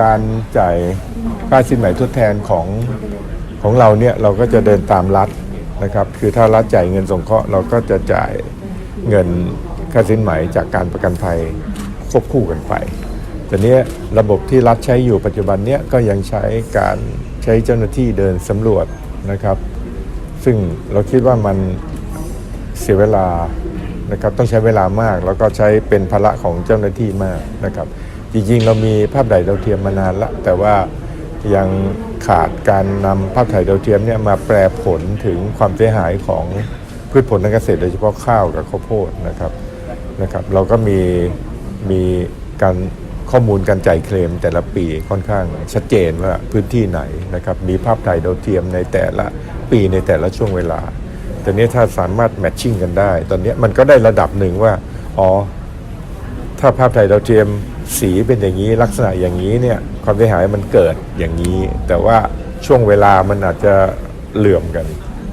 การจ่ายค่าสินไหมทดแทนของของเราเนี่ยเราก็จะเดินตามรัฐนะครับ คือถ้ารัฐจ่ายเงินสงเคราะห์เราก็จะจ่ายเงินค่าสินไหมจากการประกันภัยควบคู่กันไปแต่เนี้ยระบบที่รัฐใช้อยู่ปัจจุบันเนี้ยก็ยังใช้การใช้เจ้าหน้าที่เดินสำรวจนะครับ ซึ่งเราคิดว่ามันเสียเวลานะครับต้องใช้เวลามากแล้วก็ใช้เป็นภาระของเจ้าหน้าที่มากนะครับ จริงๆ เรามีภาพถ่ายดาวเทียมมานานละแต่ว่ายังขาดการนำภาพถ่ายดาวเทียมเนี่ยมาแปลผลถึงความเสียหายของพืชผลทางเกษตรโดยเฉพาะข้าวกับข้าวโพดนะครับนะครับ เราก็มีมีการข้อมูลการจ่ายเคลมแต่ละปีค่อนข้างชัดเจนว่าพื้นที่ไหนนะครับมีภาพถ่ายดาวเทียมในแต่ละปีในแต่ละช่วงเวลาแต่นี้ถ้าสามารถแมทชิ่งกันได้ ตอนนี้มันก็ได้ระดับหนึ่งว่าอ๋อถ้าภาพถ่ายดาวเทียม สีเป็นอย่างนี้ลักษณะอย่างนี้เนี่ยความเสียหายมันเกิดอย่างนี้ แต่ว่าช่วงเวลามันอาจจะเหลื่อมกัน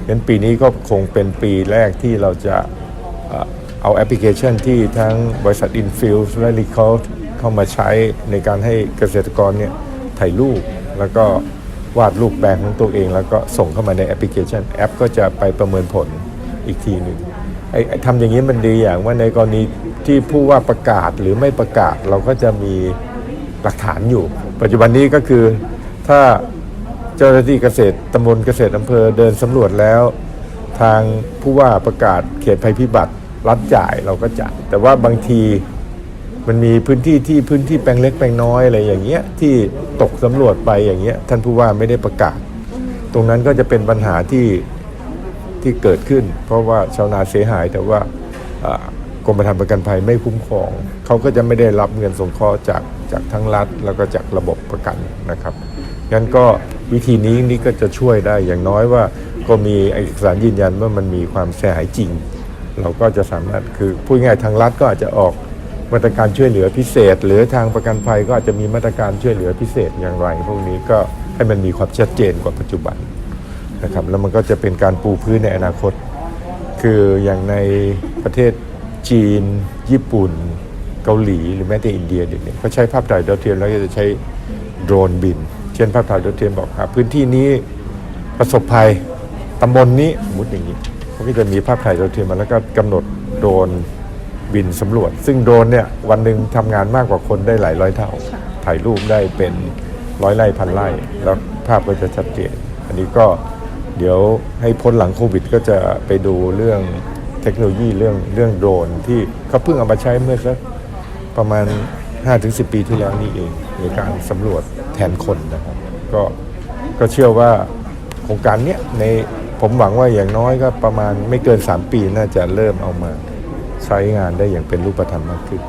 งั้นปีนี้ก็คงเป็นปีแรกที่เราจะเอาแอปพลิเคชันที่ทั้งบริษัท Infuse และ r e c o l เข้ามาใช้ในการให้เกษตรกรเนี่ยถ่ายรูปแล้วก็วาดรูปแปลงของตัวเอง แล้วก็ส่งเข้ามาในแอปพลิเคชันแอปก็จะไปประเมินผลอีกทีหนึ่งไอ้ทำอย่างนี้มันดีอย่างว่าในกรณี ที่ผู้ว่าประกาศหรือไม่ประกาศเราก็จะมีหลักฐานอยู่ ปัจจุบันนี้ก็คือถ้าเจ้าหน้าที่เกษตรตำบลเกษตรอำเภอเดินสำรวจแล้ว ทางผู้ว่าประกาศเขตภัยพิบัติรัฐจ่ายเราก็จ่ายแต่ว่าบางทีมันมีพื้นที่ที่พื้นที่แปลงเล็กแปลงน้อยอะไรอย่างเงี้ยที่ตกสำรวจไปอย่างเงี้ยท่านผู้ว่าไม่ได้ประกาศ ตรงนั้นก็จะเป็นปัญหาที่ที่เกิดขึ้น เพราะว่าชาวนาเสียหายแต่ว่าอ่า กรมธรรม์ประกันภัยไม่คุ้มครอง เขาก็จะไม่ได้รับเงินสงเคราะห์จากจากทั้งรัฐ แล้วก็จากระบบประกันนะครับงั้นก็วิธีนี้นี่ก็จะช่วยได้อย่างน้อยว่า ก็มีเอกสารยืนยันว่ามันมีความเสียหายจริง เราก็จะสามารถคือพูดง่ายทางรัฐก็อาจจะออกมาตรการช่วยเหลือพิเศษ หรือทางประกันภัยก็อาจจะมีมาตรการช่วยเหลือพิเศษอย่างไร พวกนี้ก็ให้มันมีความชัดเจนกว่าปัจจุบันนะครับแล้วมันก็จะเป็นการปูพื้นในอนาคต คืออย่างในประเทศ จีน ญี่ปุ่น เกาหลีหรือแม้แต่อินเดียเดี๋ยวนี้เขาใช้ภาพถ่ายดาวเทียมแล้วก็จะใช้โดรนบิน เช่นภาพถ่ายดาวเทียมบอกหาพื้นที่นี้ประสบภัยตำบลนนี้สมมติอย่างนี้เขาก็จะมีภาพถ่ายดาวเทียมมาแล้วก็กำหนดโดรนบินสำรวจ ซึ่งโดรนเนี่ยวันหนึ่งทำงานมากกว่าคนได้หลายร้อยเท่า ถ่ายรูปได้เป็นร้อยไร่พันไร่ แล้วภาพก็จะชัดเจน อันนี้ก็เดี๋ยวให้พ้นหลังโควิดก็จะไปดูเรื่อง เทคโนโลยีเรื่องเรื่องโดรนที่เขาเพิ่งเอามาใช้เมื่อสักประมาณ 5-10 ปีที่แล้วนี่เองในการสำรวจแทนคนนะครับ ก็ก็เชื่อว่าโครงการเนี้ยในผมหวังว่าอย่างน้อยก็ประมาณไม่เกิน 3 ปีน่าจะเริ่มเอามาใช้งานได้อย่างเป็นรูปธรรมมากขึ้น